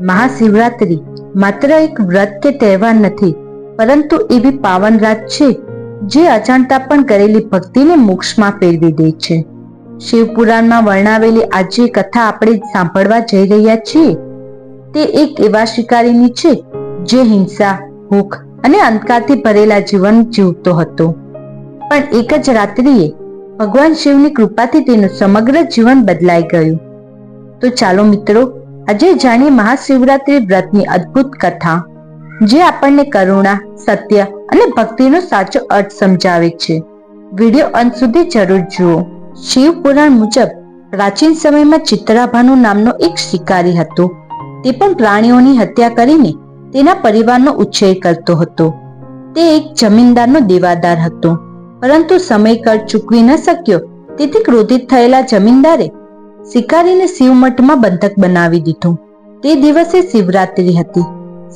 મહાશિવરાત્રિ માત્ર એક વ્રત કે તહેવાર નથી, પરંતુ એવી પાવન રાત છે, જે અજાણતા પણ કરેલી ભક્તિને મોક્ષમાં ફેરવી દે છે. શિવપુરાણમાં વર્ણવેલી આજે કથા આપણે સાંભળવા જઈ રહ્યા છીએ, તે એક એવા શિકારીની છે, જે હિંસા, ભૂખ અને અંધકારથી ભરેલા જીવન જીવતો હતો. પણ એક જ રાત્રિએ ભગવાન શિવની કૃપાથી તેનું સમગ્ર જીવન બદલાઈ ગયું. તો ચાલો મિત્રો આજે જાણીએ મહાશિવરાત્રી વ્રતની અદ્ભુત કથા, જે આપણને કરુણા, સત્ય અને ભક્તિનો સાચો અર્થ સમજાવે છે. વિડિયો અંત સુધી જરૂર જુઓ. શિવ પુરાણ મુજબ, પ્રાચીન સમયમાં ચિત્રાભાનુ નામનો એક શિકારી હતો. તે પણ પ્રાણીઓની હત્યા કરીને તેના પરિવારનો ઉછેર કરતો હતો. તે એક જમીનદારનો દેવાદાર હતો. પરંતુ સમય કર ચૂકવી ન શક્યો. તેથી ક્રોધિત થયેલા જમીનદારે શિકારીને શિવમઠમાં બંધક બનાવી દીધો. તે દિવસે શિવરાત્રી હતી.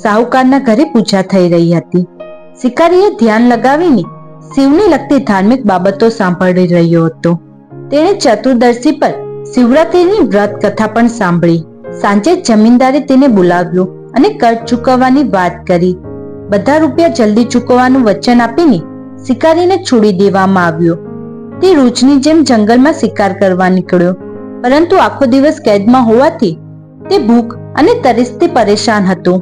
સાહુકારના ઘરે પૂજા થઈ રહી હતી. શિકારીએ ધ્યાન લગાવીને શિવને લગતી ધાર્મિક બાબતો સાંભળી રહ્યો હતો. તેણે ચતુર્દશી પર શિવરાત્રીની વ્રત કથા પણ સાંભળી. સાંજે જમીનદારે તેને બોલાવ્યો અને કર્જ ચૂકવવાની વાત કરી. બધા રૂપિયા જલ્દી ચૂકવવાનું વચન આપીને શિકારીને છોડી દેવામાં આવ્યો. તે રોજની જેમ જંગલમાં શિકાર કરવા નીકળ્યો. પરંતુ આખો દિવસ કેદમાં હોવાથી તે ભૂખ અને તરસથી પરેશાન હતો.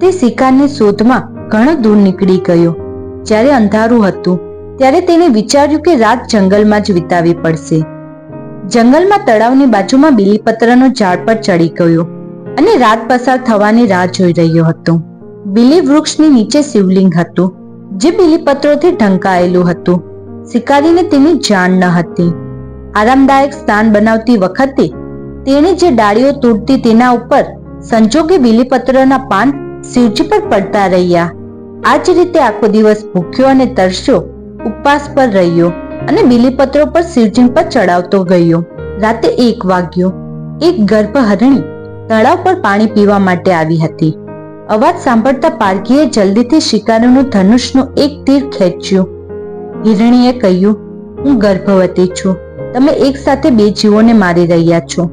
તે શિકારની શોધમાં ઘણો દૂર નીકળી ગયો. જ્યારે અંધારું હતું, ત્યારે તેને વિચાર્યું કે રાત જંગલમાં જ વિતાવી પડશે. જંગલમાં તળાવની બાજુમાં બીલીપત્રનો ઝાડ પર ચડી ગયો અને રાત પસાર થવાની રાહ જોઈ રહ્યો હતો. બીલી વૃક્ષની નીચે શિવલિંગ હતું, જે બીલીપત્રોથી ઢંકાયેલું હતું. શિકારીને તેની જાણ ન હતી. આરામદાયક સ્થાન બનાવતી વખતે તેણે જે ડાળીઓ તૂટતી તેના ઉપર સંજોગે બીલીપત્રના પાન શિવજી પર પડતા રહ્યા. આ જ રીતે આખો દિવસ ભૂખ્યો અને તરસ્યો, ઉપવાસ પર રહ્યો અને બીલીપત્રો પર શિવજી પર ચડાવતો ગયો. રાતે એક વાગ્યો. એક ગર્ભ હરણી તળાવ પર પાણી પીવા માટે આવી હતી. અવાજ સાંભળતા પારકીએ જલ્દીથી શિકારીનું ધનુષનું એક તીર ખેંચ્યું. હિરણીએ કહ્યું, હું ગર્ભવતી છું. તમે એક સાથે બે જીવોને મારી રહ્યા છો.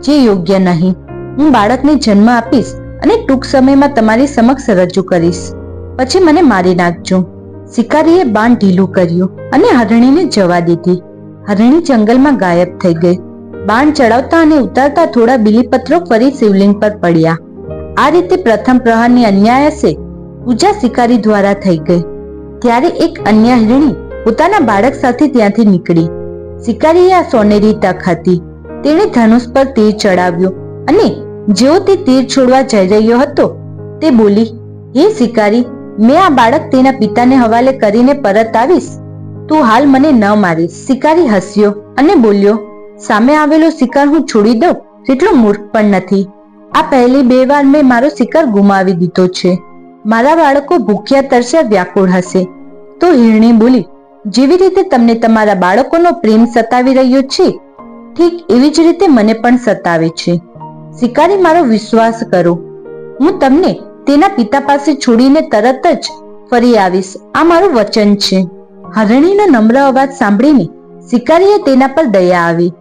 જે યોગ્ય નહીં. હું બાળકને જન્મ આપીશ અને ટૂંક સમયમાં તમારી સમક્ષ રજૂ કરીશ. પછી મને મારી નાખજો. શિકારીએ બાણ ઢીલું કર્યું અને હરણીને જવા દીધી. હરણી જંગલમાં ગાયબ થઈ ગઈ. બાણ ચડાવતા અને ઉતારતા થોડા બિલીપત્રો ફરી શિવલિંગ પર પડ્યા. આ રીતે પ્રથમ પ્રહારની અન્યાયસે પૂજા શિકારી દ્વારા થઈ ગઈ. ત્યારે એક અન્ય હિરણી પોતાના બાળક સાથે ત્યાંથી નીકળી. શિકારીએ આ સોનેરી તક હતી. તેણે ધનુષ પર તીર ચડાવ્યો અને જેવો તે તીર છોડવા જઈ રહ્યો હતો, તે બોલી, હે શિકારી, મેં આ બાળક તેના પિતાને હવાલે કરીને પરત આવીશ. તું હાલ મને ન મારીશ. શિકારી હસ્યો અને બોલ્યો, સામે આવેલો શિકાર હું છોડી દઉં? તેટલો મૂર્ખ પણ નથી. આ પહેલી બે વાર મેં મારો શિકાર ગુમાવી દીધો છે. મારા બાળકો ભૂખ્યા તરસ્યા વ્યાકુળ હશે. તો હિરણી બોલી જેવી રીતે તમને તમારા બાળકોનો પ્રેમ સતાવી રહ્યો છે, ઠીક એવી જ રીતે મને પણ સતાવે છે. શિકારી મારો વિશ્વાસ કરો. હું તમને તેના પિતા પાસે છોડીને તરત જ ફરી આવીશ. આ મારું વચન છે. હરણીનો નમ્ર અવાજ સાંભળીને શિકારીએ તેના પર દયા આવી.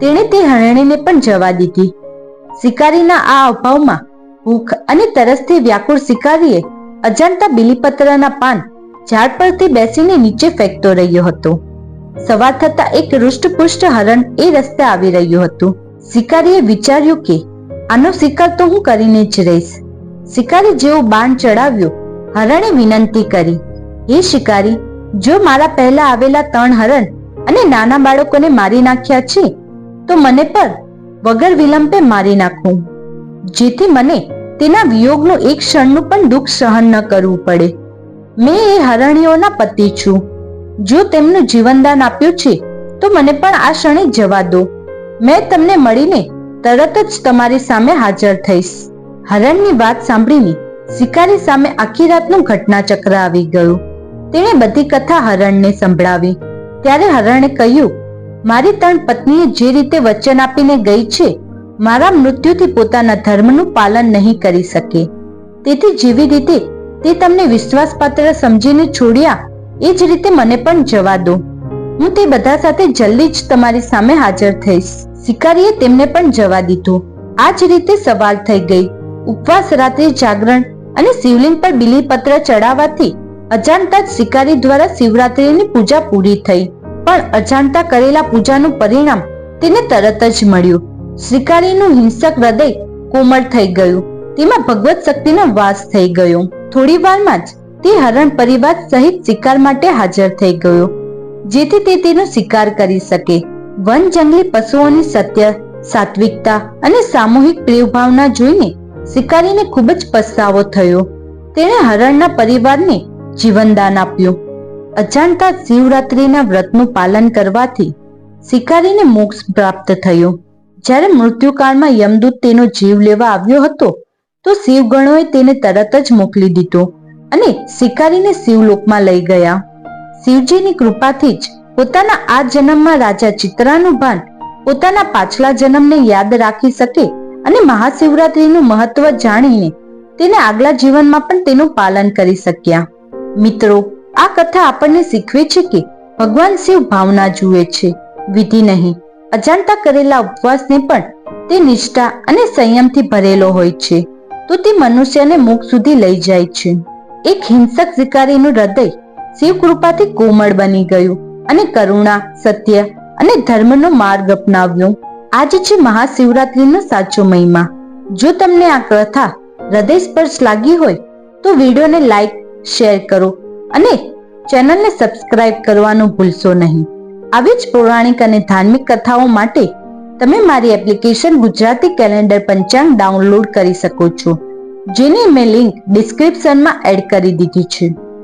તેણે તે હરણીને પણ જવા દીધી. શિકારીના આ અભાવમાં ભૂખ અને તરસથી વ્યાકુળ શિકારીએ અજાણતા બીલીપત્રના પાન ઝાડ પરથી બેસીને નીચે ફેંકતો રહ્યો હતો. સવાર થતા એક રૂષ્ટપુષ્ટ હરણ એ રસ્તે આવી રહ્યું હતું. શિકારીએ વિચાર્યું કે, આનો શિકાર તો હું કરીને જ રહીશ. શિકારી જેવો બાણ ચડાવ્યો. હરણે વિનંતી કરી, હે શિકારી, જો મારા પહેલા આવેલા ત્રણ હરણ અને નાના બાળકોને મારી નાખ્યા છે, તો મને પર વગર વિલંબે મારી નાખું. જેથી મને તેના વિયોગનું એક ક્ષણનું પણ દુઃખ સહન ન કરવું પડે. મેં એ હરણીઓના પતિ છું. જો તેમનું જીવનદાન આપ્યું છે, તો મને પણ આ ક્ષણે જવા દો. મેં તમને મળીને તરત જ તમારી સામે હાજર થઈશ. હરણની વાત સાંભળીને શિકારી સામે આખી રાતનું ઘટનાચક્ર આવી ગયું. તેણે બધી કથા હરણને સંભળાવી. ત્યારે હરણે કહ્યું, મારી ત્રણ પત્નીએ જે રીતે વચન આપીને ગઈ છે, મારા મૃત્યુથી પોતાના ધર્મનું પાલન નહીં કરી શકે. તેથી જેવી રીતે તે તમને વિશ્વાસપાત્ર સમજીને છોડ્યા. એ જ રીતે મને પણ જવા દો. હું તે બધા સાથે જલ્દી જ તમારી સામે હાજર થઈશ. શિકારીએ તેમને પણ જવા દીધું. આ જ રીતે સવાર થઈ ગઈ. ઉપવાસ રાત્રિ જાગરણ અને શિવલિંગ પર બિલીપત્ર ચડાવવાથી અજાણતા જ શિકારી દ્વારા શિવરાત્રિની પૂજા પૂરી થઈ. પણ અજાણતા કરેલા પૂજાનું પરિણામ તેને તરત જ મળ્યું. શિકારીનું હિંસક હૃદય કોમળ થઈ ગયું. તેમાં ભગવત શક્તિનો વાસ થઈ ગયો. થોડી વારમાં જ તે હરણ પરિવાર સહિત શિકાર માટે હાજર થઈ ગયો. જેથી તે તેનો શિકાર કરી શકે. વન જંગલી પશુઓની સત્ય, સાત્વિકતા અને સામૂહિક પ્રેમ ભાવના જોઈને શિકારીને ખૂબ જ પસ્તાવો થયો. તેણે હરણના પરિવારને જીવનદાન આપ્યું. અજાણતા શિવરાત્રિના વ્રતનું પાલન કરવાથી શિકારીને મોક્ષ પ્રાપ્ત થયો. જ્યારે મૃત્યુકાળમાં યમદૂત તેનો જીવ લેવા આવ્યો હતો તો શિવગણોએ તેને તરત જ મોકલી દીધો અને શિકારીને શિવલોકમાં લઈ ગયા. શિવજીની કૃપાથી જ પોતાના આ જન્મમાં રાજા ચિત્રાનું ભાન પોતાના પાછલા જન્મને યાદ રાખી શકે અને મહાશિવરાત્રીનું મહત્વ જાણીને તેને આગલા જીવનમાં પણ તેનું પાલન કરી શક્યા. મિત્રો, આ કથા આપણને શીખવે છે કે ભગવાન શિવ ભાવના જુએ છે. વિધિ નહીં, અજાણતા કરેલા ઉપવાસને પણ તે નિષ્ઠા અને સંયમથી ભરેલો હોય છે. તો તે મનુષ્યને મુખ સુધી લઈ જાય છે. એક હિંસક શિકારીનું હૃદય શિવ કૃપાથી કોમળ બની ગયું અને કરુણા, સત્ય અને ધર્મનો માર્ગ અપનાવ્યો. આજ છે મહાશિવરાત્રીનો સાચો મહિમા. જો તમને આ કથા હૃદય સ્પર્શ લાગી હોય, તો વિડીયોને લાઈક, શેર કરો અને ચેનલને સબસ્ક્રાઇબ કરવાનું ભૂલશો નહીં. આવી જ પૌરાણિક અને ધાર્મિક કથાઓ માટે તમે મારી એપ્લિકેશન ગુજરાતી કેલેન્ડર પંચાંગ ડાઉનલોડ કરી શકો છો, જેની મેં લિંક ડિસ્ક્રિપ્શનમાં એડ કરી દીધી છે.